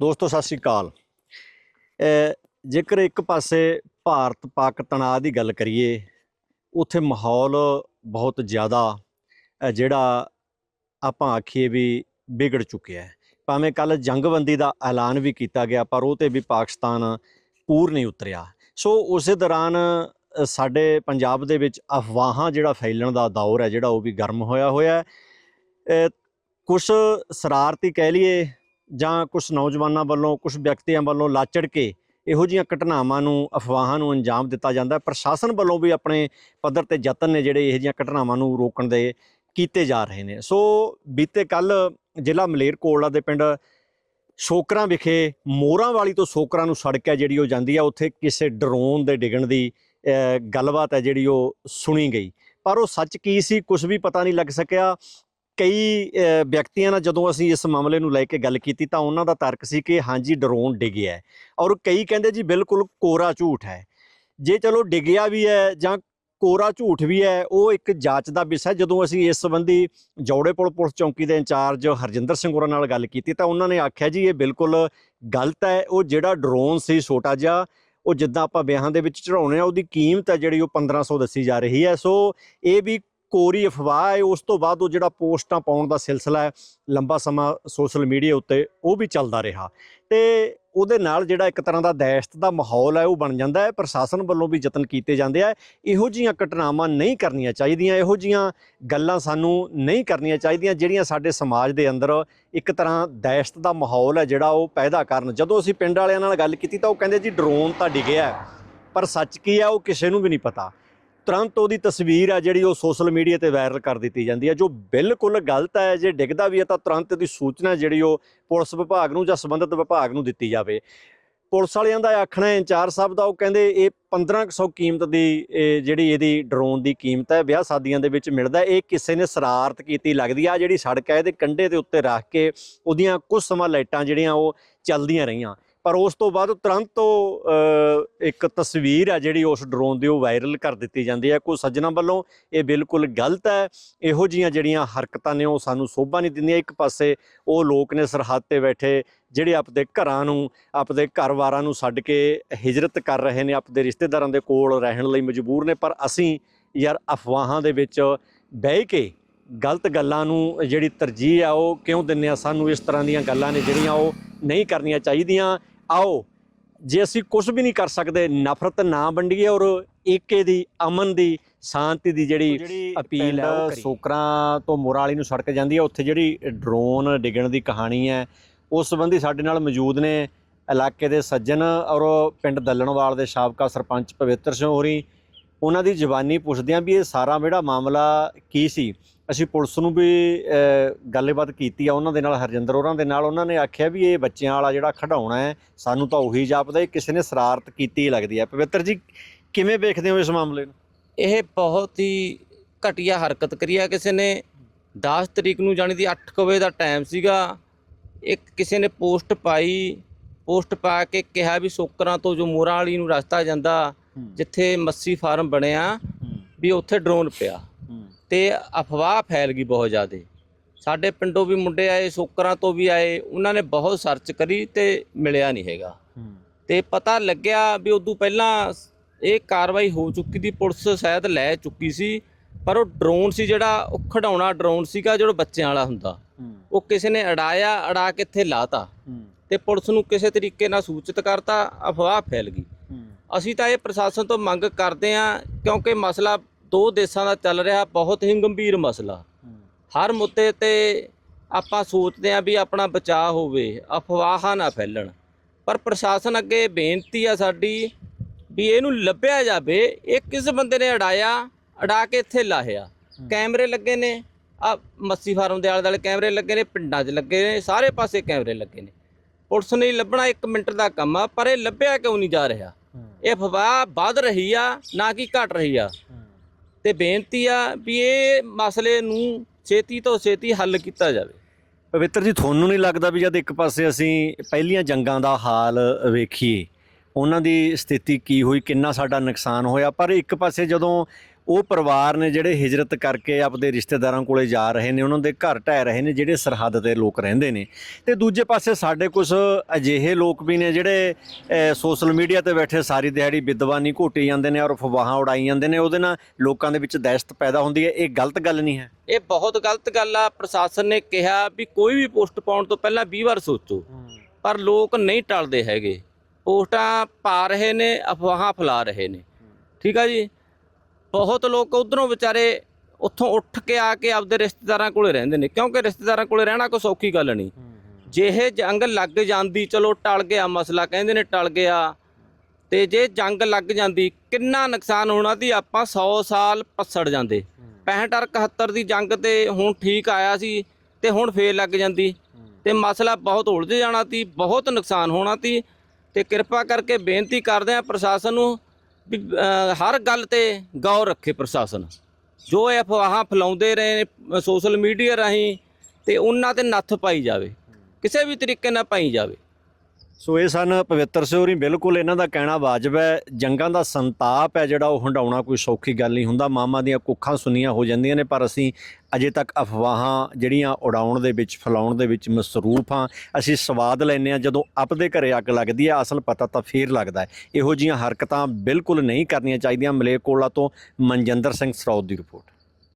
ਦੋਸਤੋ, ਸਤਿ ਸ਼੍ਰੀ ਅਕਾਲ। ਜੇਕਰ ਇੱਕ ਪਾਸੇ ਭਾਰਤ ਪਾਕ ਤਣਾਅ ਦੀ ਗੱਲ ਕਰੀਏ, ਉੱਥੇ ਮਾਹੌਲ ਬਹੁਤ ਜ਼ਿਆਦਾ ਜਿਹੜਾ ਆਪਾਂ ਆਖੀਏ ਵੀ ਵਿਗੜ ਚੁੱਕਿਆ ਹੈ। ਭਾਵੇਂ ਕੱਲ ਜੰਗਬੰਦੀ ਦਾ ਐਲਾਨ ਵੀ ਕੀਤਾ ਗਿਆ, ਪਰ ਉਹ ਤੇ ਵੀ ਪਾਕਿਸਤਾਨ ਪੂਰ ਨਹੀਂ ਉਤਰਿਆ। ਸੋ ਉਸੇ ਦੌਰਾਨ ਸਾਡੇ ਪੰਜਾਬ ਦੇ ਵਿੱਚ ਅਫਵਾਹਾਂ ਜਿਹੜਾ ਫੈਲਣ ਦਾ ਦੌਰ ਹੈ, ਜਿਹੜਾ ਉਹ ਵੀ ਗਰਮ ਹੋਇਆ ਹੋਇਆ ਹੈ। ਕੁਝ ਸ਼ਰਾਰਤੀ ਕਹਿ ਲਈਏ ਜਾਂ ਕੁਝ ਨੌਜਵਾਨਾਂ ਵੱਲੋਂ ਕੁਝ ਵਿਅਕਤੀਆਂ ਵੱਲੋਂ ਲਾਚੜ ਕੇ ਇਹੋ ਜਿਹੀਆਂ ਘਟਨਾਵਾਂ ਨੂੰ, ਅਫਵਾਹਾਂ ਨੂੰ ਅੰਜਾਮ ਦਿੱਤਾ ਜਾਂਦਾ ਹੈ। ਪ੍ਰਸ਼ਾਸਨ ਵੱਲੋਂ ਵੀ ਆਪਣੇ ਪੱਧਰ ਤੇ ਯਤਨ ਨੇ ਜਿਹੜੇ ਇਹੋ ਜਿਹੀਆਂ ਘਟਨਾਵਾਂ ਨੂੰ ਰੋਕਣ ਦੇ ਕੀਤੇ ਜਾ ਰਹੇ ਨੇ। ਸੋ ਬੀਤੇ ਕੱਲ ਜ਼ਿਲ੍ਹਾ ਮਲੇਰਕੋਟਲਾ ਦੇ ਪਿੰਡ ਸ਼ੋਕਰਾਂ ਵਿਖੇ ਮੋਰਾਂ ਵਾਲੀ ਤੋਂ ਸ਼ੋਕਰਾਂ ਨੂੰ ਸੜਕ ਹੈ ਜਿਹੜੀ ਉਹ ਜਾਂਦੀ ਆ ਉੱਥੇ ਕਿਸੇ ਡਰੋਨ ਦੇ ਡਿੱਗਣ ਦੀ ਗੱਲਬਾਤ ਹੈ ਜਿਹੜੀ ਉਹ ਸੁਣੀ ਗਈ। ਪਰ ਉਹ ਸੱਚ ਕੀ ਸੀ ਕੁਝ ਵੀ ਪਤਾ ਨਹੀਂ ਲੱਗ ਸਕਿਆ। ਕਈ ਵਿਅਕਤੀਆਂ ਨਾਲ ਜਦੋਂ ਅਸੀਂ ਇਸ ਮਾਮਲੇ ਨੂੰ ਲੈ ਕੇ ਗੱਲ ਕੀਤੀ ਤਾਂ ਉਹਨਾਂ ਦਾ ਤਰਕ ਸੀ ਕਿ ਹਾਂਜੀ ਡਰੋਨ ਡਿੱਗਿਆ ਔਰ ਕਈ ਕਹਿੰਦੇ ਜੀ ਬਿਲਕੁਲ ਕੋਰਾ ਝੂਠ ਹੈ ਜੇ ਚਲੋ ਡਿੱਗਿਆ ਵੀ ਹੈ ਜਾਂ ਕੋਰਾ ਝੂਠ ਵੀ ਹੈ, ਉਹ ਇੱਕ ਜਾਂਚ ਦਾ ਵਿਸ਼ਾ ਹੈ। ਜਦੋਂ ਅਸੀਂ ਇਸ ਸੰਬੰਧੀ ਜੌੜੇਪੁਰ ਪੁਲਿਸ ਚੌਂਕੀ ਦੇ ਇੰਚਾਰਜ ਹਰਜਿੰਦਰ ਸਿੰਘ ਹੋਰਾਂ ਨਾਲ ਗੱਲ ਕੀਤੀ ਤਾਂ ਉਹਨਾਂ ਨੇ ਆਖਿਆ ਜੀ ਇਹ ਬਿਲਕੁਲ ਗਲਤ ਹੈ, ਉਹ ਜਿਹੜਾ ਡਰੋਨ ਸੀ ਛੋਟਾ ਜਿਹਾ, ਉਹ ਜਿੱਦਾਂ ਆਪਾਂ ਵਿਆਹਾਂ ਦੇ ਵਿੱਚ ਚੜਾਉਣੇ ਆ ਉਹਦੀ ਕੀਮਤ ਹੈ ਜਿਹੜੀ ਉਹ 1500 ਦੱਸੀ ਜਾ ਰਹੀ ਹੈ ਸੋ ਇਹ ਵੀ ਕੋਰੀ ਅਫਵਾਹ ਹੈ, ਉਸ ਤੋਂ ਬਾਅਦ ਉਹ ਜਿਹੜਾ ਪੋਸਟਾਂ ਪਾਉਣ ਦਾ ਸਿਲਸਿਲਾ ਹੈ, ਲੰਬਾ ਸਮਾਂ ਸੋਸ਼ਲ ਮੀਡੀਆ ਉੱਤੇ ਉਹ ਵੀ ਚੱਲਦਾ ਰਿਹਾ। ਤੇ ਉਹਦੇ ਨਾਲ ਜਿਹੜਾ ਇੱਕ ਤਰ੍ਹਾਂ ਦਾ ਦਹਿਸ਼ਤ ਦਾ ਮਾਹੌਲ ਹੈ, ਉਹ ਬਣ ਜਾਂਦਾ ਹੈ, ਪ੍ਰਸ਼ਾਸਨ ਵੱਲੋਂ ਵੀ ਯਤਨ ਕੀਤੇ ਜਾਂਦੇ ਆ। ਇਹੋ ਜੀਆਂ ਘਟਨਾਵਾਂ ਨਹੀਂ ਕਰਨੀਆਂ ਚਾਹੀਦੀਆਂ, ਇਹੋ ਜੀਆਂ ਗੱਲਾਂ ਸਾਨੂੰ ਨਹੀਂ ਕਰਨੀਆਂ ਚਾਹੀਦੀਆਂ, ਜਿਹੜੀਆਂ ਸਾਡੇ ਸਮਾਜ ਦੇ ਅੰਦਰ ਇੱਕ ਤਰ੍ਹਾਂ ਦਹਿਸ਼ਤ ਦਾ ਮਾਹੌਲ ਹੈ, ਜਿਹੜਾ ਉਹ ਪੈਦਾ ਕਰਨ। ਜਦੋਂ ਅਸੀਂ ਪਿੰਡ ਵਾਲਿਆਂ ਨਾਲ ਗੱਲ ਕੀਤੀ ਤਾਂ ਉਹ ਕਹਿੰਦੇ ਜੀ, ਡਰੋਨ ਤਾਂ ਡਿੱਗਿਆ ਪਰ ਸੱਚ ਕੀ ਹੈ, ਉਹ ਕਿਸੇ ਨੂੰ ਵੀ ਨਹੀਂ ਪਤਾ। ਤੁਰੰਤ ਉਹਦੀ ਤਸਵੀਰ ਆ ਜਿਹੜੀ ਉਹ ਸੋਸ਼ਲ ਮੀਡੀਆ ਤੇ ਵਾਇਰਲ ਕਰ ਦਿੱਤੀ ਜਾਂਦੀ ਹੈ ਜੋ ਬਿਲਕੁਲ ਗਲਤ ਹੈ ਜੇ ਡਿੱਗਦਾ ਵੀ ਹੈ ਤਾਂ ਤੁਰੰਤ ਦੀ ਸੂਚਨਾ ਜਿਹੜੀ ਉਹ ਪੁਲਿਸ ਵਿਭਾਗ ਨੂੰ ਜਾਂ ਸੰਬੰਧਿਤ ਵਿਭਾਗ ਨੂੰ ਦਿੱਤੀ ਜਾਵੇ। ਪੁਲਿਸ ਵਾਲਿਆਂ ਦਾ ਆਖਣਾ ਹੈ, ਇੰਚਾਰਜ ਸਾਹਿਬ ਦਾ, ਉਹ ਕਹਿੰਦੇ ਇਹ 1500 ਕੀਮਤ ਦੀ ਇਹ ਜਿਹੜੀ ਇਹਦੀ ਡਰੋਨ ਦੀ ਕੀਮਤ ਹੈ, ਵਿਆਹ ਸ਼ਾਦੀਆਂ ਦੇ ਵਿੱਚ ਮਿਲਦਾ ਇਹ ਕਿਸੇ ਨੇ ਸ਼ਰਾਰਤ ਕੀਤੀ ਲੱਗਦੀ ਆ। ਜਿਹੜੀ ਸੜਕ ਹੈ, ਇਹਦੇ ਕੰਢੇ ਦੇ ਉੱਤੇ ਰੱਖ ਕੇ ਉਹਦੀਆਂ ਕੁਝ ਸਮਾਂ ਲਾਈਟਾਂ ਜਿਹੜੀਆਂ ਉਹ ਚੱਲਦੀਆਂ ਰਹੀਆਂ। ਪਰ ਉਸ ਤੋਂ ਬਾਅਦ ਤੁਰੰਤ ਉਹ ਇੱਕ ਤਸਵੀਰ ਆ ਜਿਹੜੀ ਉਸ ਡਰੋਨ ਦੀ ਉਹ ਵਾਇਰਲ ਕਰ ਦਿੱਤੀ ਜਾਂਦੀ ਹੈ। ਕੋਈ ਸੱਜਣਾ ਵੱਲੋਂ ਇਹ ਬਿਲਕੁਲ ਗਲਤ ਹੈ। ਇਹੋ ਜੀਆਂ ਜਿਹੜੀਆਂ ਹਰਕਤਾਂ ਨੇ ਉਹ ਸਾਨੂੰ ਸੋਭਾ ਨਹੀਂ ਦਿੰਦੀਆਂ। ਇੱਕ ਪਾਸੇ ਉਹ ਲੋਕ ਨੇ ਸਰਹੱਦ ਤੇ ਬੈਠੇ, ਜਿਹੜੇ ਆਪਦੇ ਘਰਾਂ ਨੂੰ, ਆਪਦੇ ਘਰਵਾਰਾਂ ਨੂੰ ਛੱਡ ਕੇ ਹਿਜਰਤ ਕਰ ਰਹੇ ਨੇ, ਆਪਦੇ ਰਿਸ਼ਤੇਦਾਰਾਂ ਦੇ ਕੋਲ ਰਹਿਣ ਲਈ ਮਜਬੂਰ ਨੇ। ਪਰ ਅਸੀਂ ਯਾਰ ਅਫਵਾਹਾਂ ਦੇ ਵਿੱਚ ਬਹਿ ਕੇ ਗਲਤ ਗੱਲਾਂ ਨੂੰ ਜਿਹੜੀ ਤਰਜੀਹ ਆ ਉਹ ਕਿਉਂ ਦਿੰਨੇ ਆ? ਸਾਨੂੰ ਇਸ ਤਰ੍ਹਾਂ ਦੀਆਂ ਗੱਲਾਂ ਨੇ ਜਿਹੜੀਆਂ ਉਹ ਨਹੀਂ ਕਰਨੀਆਂ ਚਾਹੀਦੀਆਂ। ਆਓ ਜੇ ਅਸੀਂ ਕੁਝ ਵੀ ਨਹੀਂ ਕਰ ਸਕਦੇ ਨਫ਼ਰਤ ਨਾ ਵੰਡੀਏ ਔਰ ਏਕੇ ਦੀ ਅਮਨ ਦੀ ਸ਼ਾਂਤੀ ਦੀ ਜਿਹੜੀ ਅਪੀਲ ਹੈ ਉਹ ਸੋਕਰਾਂ ਤੋਂ ਮੋਰਾਲੀ ਨੂੰ ਸੜਕ ਜਾਂਦੀ ਹੈ ਉੱਥੇ ਜਿਹੜੀ ਡਰੋਨ ਡਿੱਗਣ ਦੀ ਕਹਾਣੀ ਹੈ ਉਸ ਸੰਬੰਧੀ ਸਾਡੇ ਨਾਲ ਮੌਜੂਦ ਨੇ ਇਲਾਕੇ ਦੇ ਸੱਜਣ ਔਰ ਪਿੰਡ ਦੱਲਣਵਾਲ ਦੇ ਸਾਬਕਾ ਸਰਪੰਚ ਪਵਿੱਤਰ ਸਿੰਘ ਹੋਰੀ। ਉਹਨਾਂ ਦੀ ਜ਼ਬਾਨੀ ਪੁੱਛਦੇ ਆਂ ਵੀ ਇਹ ਸਾਰਾ ਜਿਹੜਾ ਮਾਮਲਾ ਕੀ ਸੀ? ਅਸੀਂ ਪੁਲਿਸ ਨੂੰ ਵੀ ਗੱਲਬਾਤ ਕੀਤੀ ਆ ਉਹਨਾਂ ਦੇ ਨਾਲ ਹਰਜਿੰਦਰ ਹੋਰਾਂ ਦੇ ਨਾਲ। ਉਹਨਾਂ ਨੇ ਆਖਿਆ ਵੀ ਇਹ ਬੱਚਿਆਂ ਵਾਲਾ ਜਿਹੜਾ ਖਡਾਉਣਾ ਹੈ ਸਾਨੂੰ ਤਾਂ ਉਹੀ ਜਾਪਦਾ ਇਹ ਕਿਸੇ ਨੇ ਸ਼ਰਾਰਤ ਕੀਤੀ ਲੱਗਦੀ ਹੈ। ਪਵਿੱਤਰ ਜੀ ਕਿਵੇਂ ਵੇਖਦੇ ਹੋ ਇਸ ਮਾਮਲੇ ਨੂੰ? ਇਹ ਬਹੁਤ ਹੀ ਘਟੀਆ ਹਰਕਤ ਕਰੀ ਆ ਕਿਸੇ ਨੇ। 10 ਤਰੀਕ ਨੂੰ ਜਾਣੀ ਦੀ 8 ਵਜੇ ਦਾ ਟਾਈਮ ਸੀਗਾ ਇੱਕ ਕਿਸੇ ਨੇ ਪੋਸਟ ਪਾਈ। ਪੋਸਟ ਪਾ ਕੇ ਕਿਹਾ ਵੀ ਸੋਕਰਾਂ ਤੋਂ ਜੋ ਮੋਰਾਂ ਵਾਲੀ ਨੂੰ ਰਸਤਾ ਜਾਂਦਾ ਜਿੱਥੇ ਮੱਸੀ ਫਾਰਮ ਬਣਿਆ ਵੀ ਉੱਥੇ ਡਰੋਨ ਪਿਆ। ਤੇ ਅਫਵਾਹ ਫੈਲ ਗਈ ਬਹੁਤ ਜ਼ਿਆਦਾ। ਸਾਡੇ ਪਿੰਡੋਂ ਵੀ ਮੁੰਡੇ ਆਏ ਸੋਕਰਾਂ ਤੋਂ ਵੀ ਆਏ ਉਹਨਾਂ ਨੇ ਬਹੁਤ ਸਰਚ ਕਰੀ ਤੇ ਮਿਲਿਆ ਨਹੀਂ ਹੈਗਾ। ਤੇ ਪਤਾ ਲੱਗਿਆ ਵੀ ਉਦੋਂ ਪਹਿਲਾਂ ਇਹ ਕਾਰਵਾਈ ਹੋ ਚੁੱਕੀ ਦੀ ਪੁਲਿਸ ਸ਼ਾਇਦ ਲੈ ਚੁੱਕੀ ਸੀ ਪਰ ਉਹ ਡਰੋਨ ਸੀ ਜਿਹੜਾ ਉਹ ਖਡਾਉਣਾ ਡਰੋਨ ਸੀਗਾ ਜਿਹੜਾ ਬੱਚਿਆਂ ਵਾਲਾ ਹੁੰਦਾ। ਉਹ ਕਿਸੇ ਨੇ ਅੜਾਇਆ ਅੜਾ ਕੇ ਇੱਥੇ ਲਾਤਾ। ਤੇ ਪੁਲਿਸ ਨੂੰ ਕਿਸੇ ਤਰੀਕੇ ਨਾਲ ਸੂਚਿਤ ਕਰਤਾ ਅਫਵਾਹ ਫੈਲ ਗਈ। ਅਸੀਂ ਤਾਂ ਇਹ ਪ੍ਰਸ਼ਾਸਨ ਤੋਂ ਮੰਗ ਕਰਦੇ ਹਾਂ ਕਿਉਂਕਿ ਮਸਲਾ ਦੋ ਦੇਸ਼ਾਂ ਦਾ ਚੱਲ ਰਿਹਾ ਬਹੁਤ ਹੀ ਗੰਭੀਰ ਮਸਲਾ। ਹਰ ਮੁੱਦੇ ਤੇ ਆਪਾਂ ਸੋਚਦੇ ਹਾਂ ਵੀ ਆਪਣਾ ਬਚਾਅ ਹੋਵੇ ਅਫਵਾਹਾਂ ਨਾ ਫੈਲਣ। ਪਰ ਪ੍ਰਸ਼ਾਸਨ ਅੱਗੇ ਬੇਨਤੀ ਆ ਸਾਡੀ ਵੀ ਇਹਨੂੰ ਲੱਭਿਆ ਜਾਵੇ। ਇਹ ਕਿਸ ਬੰਦੇ ਨੇ ਅੜਾਇਆ? ਅੜਾ ਕੇ ਇੱਥੇ ਲਾਹਿਆ। ਕੈਮਰੇ ਲੱਗੇ ਨੇ। ਆ ਮੱਸੀ ਫਾਰਮ ਦੇ ਆਲੇ ਦੁਆਲੇ ਕੈਮਰੇ ਲੱਗੇ ਨੇ ਪਿੰਡਾਂ 'ਚ ਲੱਗੇ ਨੇ ਸਾਰੇ ਪਾਸੇ ਕੈਮਰੇ ਲੱਗੇ ਨੇ। ਪੁਲਿਸ ਨੇ ਲੱਭਣਾ 1 ਮਿੰਟ ਦਾ ਕੰਮ ਆ ਪਰ ਇਹ ਲੱਭਿਆ ਕਿਉਂ ਨਹੀਂ ਜਾ ਰਿਹਾ? ਇਹ ਅਫਵਾਹ ਵੱਧ ਰਹੀ ਆ ਨਾ ਕਿ ਘਟ ਰਹੀ ਆ। ਤੇ ਬੇਨਤੀ ਆ ਵੀ ਇਹ ਮਸਲੇ ਨੂੰ ਛੇਤੀ ਤੋਂ ਛੇਤੀ ਹੱਲ ਕੀਤਾ ਜਾਵੇ। ਪਵਿੱਤਰ ਜੀ, ਤੁਹਾਨੂੰ ਨਹੀਂ ਲੱਗਦਾ ਵੀ ਜਦ ਇੱਕ ਪਾਸੇ ਅਸੀਂ ਪਹਿਲੀਆਂ ਜੰਗਾਂ ਦਾ ਹਾਲ ਵੇਖੀਏ, ਉਹਨਾਂ ਦੀ ਸਥਿਤੀ ਕੀ ਹੋਈ, ਕਿੰਨਾ ਸਾਡਾ ਨੁਕਸਾਨ ਹੋਇਆ? ਪਰ ਇੱਕ ਪਾਸੇ ਜਦੋਂ ਉਹ ਪਰਿਵਾਰ ਨੇ ਜਿਹੜੇ ਹਿਜਰਤ ਕਰਕੇ ਆਪਦੇ ਰਿਸ਼ਤੇਦਾਰਾਂ ਕੋਲੇ ਜਾ ਰਹੇ ਨੇ, ਉਹਨਾਂ ਦੇ ਘਰ ਢਹਿ ਰਹੇ ਨੇ, ਜਿਹੜੇ ਸਰਹੱਦ ਤੇ ਲੋਕ ਰਹਿੰਦੇ ਨੇ। ਤੇ ਦੂਜੇ ਪਾਸੇ ਸਾਡੇ ਕੁਝ ਅਜਿਹੇ ਲੋਕ ਵੀ ਨੇ ਜਿਹੜੇ ਸੋਸ਼ਲ ਮੀਡੀਆ ਤੇ ਬੈਠੇ, ਸਾਰੀ ਦਿਹਾੜੀ ਵਿਦਵਾਨੀ ਘੋਟੀ ਜਾਂਦੇ ਨੇ ਔਰ ਫਵਾਹਾਂ ਉਡਾਈ ਜਾਂਦੇ ਨੇ, ਉਹਦੇ ਨਾਲ ਲੋਕਾਂ ਦੇ ਵਿੱਚ ਦਹਿਸ਼ਤ ਪੈਦਾ ਹੁੰਦੀ ਹੈ। ਇਹ ਗਲਤ ਗੱਲ ਨਹੀਂ ਹੈ। ਇਹ ਬਹੁਤ ਗਲਤ ਗੱਲ ਆ। ਪ੍ਰਸ਼ਾਸਨ ਨੇ ਕਿਹਾ ਵੀ ਕੋਈ ਵੀ ਪੋਸਟ ਪਾਉਣ ਤੋਂ ਪਹਿਲਾਂ 20 ਵਾਰ ਸੋਚੋ। ਪਰ ਲੋਕ ਨਹੀਂ ਟਲਦੇ ਹੈਗੇ। ਪੋਸਟਾਂ ਪਾ ਰਹੇ ਨੇ, ਅਫਵਾਹਾਂ ਫੈਲਾ ਰਹੇ ਨੇ। ਠੀਕ ਆ ਜੀ? ਬਹੁਤ ਲੋਕ ਉਧਰੋਂ ਵਿਚਾਰੇ ਉੱਥੋਂ ਉੱਠ ਕੇ ਆ ਕੇ ਆਪਦੇ ਰਿਸ਼ਤੇਦਾਰਾਂ ਕੋਲੇ ਰਹਿੰਦੇ ਨੇ ਕਿਉਂਕਿ ਰਿਸ਼ਤੇਦਾਰਾਂ ਕੋਲੇ ਰਹਿਣਾ ਕੋਈ ਸੌਖੀ ਗੱਲ ਨਹੀਂ। ਜੇ ਇਹ ਜੰਗ ਲੱਗ ਜਾਂਦੀ ਚਲੋ ਟਲ ਗਿਆ ਮਸਲਾ ਕਹਿੰਦੇ ਨੇ ਟਲ ਗਿਆ। ਤੇ ਜੇ ਜੰਗ ਲੱਗ ਜਾਂਦੀ ਕਿੰਨਾ ਨੁਕਸਾਨ ਹੋਣਾ ਸੀ ਆਪਾਂ 100 ਸਾਲ ਪਛੜ ਜਾਂਦੇ। 65 ਔਰ 71 ਦੀ ਜੰਗ ਤੇ ਹੁਣ ਠੀਕ ਆਇਆ ਸੀ ਤੇ ਹੁਣ ਫੇਰ ਲੱਗ ਜਾਂਦੀ। ਤੇ ਮਸਲਾ ਬਹੁਤ ਉਲਝ ਜਾਣਾ ਸੀ ਬਹੁਤ ਨੁਕਸਾਨ ਹੋਣਾ ਸੀ। ਤੇ ਕਿਰਪਾ ਕਰਕੇ ਬੇਨਤੀ ਕਰਦੇ ਆ ਪ੍ਰਸ਼ਾਸਨ ਨੂੰ ਹਰ ਗੱਲ ਤੇ ਗੌਰ ਰੱਖੇ ਪ੍ਰਸ਼ਾਸਨ। ਜੋ ਇਹ ਅਫਵਾਹਾਂ ਫੈਲਾਉਂਦੇ ਰਹੇ ਨੇ ਸੋਸ਼ਲ ਮੀਡੀਆ ਰਾਹੀਂ ਤੇ ਉਹਨਾਂ ਤੇ ਨੱਥ ਪਾਈ ਜਾਵੇ। ਕਿਸੇ ਵੀ ਤਰੀਕੇ ਨਾਲ ਪਾਈ ਜਾਵੇ। ਸੋ ਇਹ ਸਨ ਪਵਿੱਤਰ ਸਿਉਰੀ। ਬਿਲਕੁਲ ਇਹਨਾਂ ਦਾ ਕਹਿਣਾ ਵਾਜਬ ਹੈ। ਜੰਗਾਂ ਦਾ ਸੰਤਾਪ ਹੈ ਜਿਹੜਾ ਉਹ ਹੰਡਾਉਣਾ ਕੋਈ ਸੌਖੀ ਗੱਲ ਨਹੀਂ ਹੁੰਦਾ। ਮਾਮਾ ਦੀਆਂ ਕੁੱਖਾਂ ਸੁੰਨੀਆਂ ਹੋ ਜਾਂਦੀਆਂ ਨੇ, ਪਰ ਅਸੀਂ ਅਜੇ ਤੱਕ ਅਫਵਾਹਾਂ ਜਿਹੜੀਆਂ ਉਡਾਉਣ ਦੇ ਵਿੱਚ, ਫੈਲਾਉਣ ਦੇ ਵਿੱਚ ਮਸਰੂਫ ਹਾਂ। ਅਸੀਂ ਸਵਾਦ ਲੈਂਦੇ ਹਾਂ। ਜਦੋਂ ਆਪਦੇ ਘਰੇ ਅੱਗ ਲੱਗਦੀ ਹੈ, ਅਸਲ ਪਤਾ ਤਾਂ ਫੇਰ ਲੱਗਦਾ ਹੈ। ਇਹੋ ਜੀਆਂ ਹਰਕਤਾਂ ਬਿਲਕੁਲ ਨਹੀਂ ਕਰਨੀਆਂ ਚਾਹੀਦੀਆਂ। ਮਲੇਕੋਲਾ ਤੋਂ ਮਨਜਿੰਦਰ ਸਿੰਘ ਸਰੌਦ ਦੀ ਰਿਪੋਰਟ।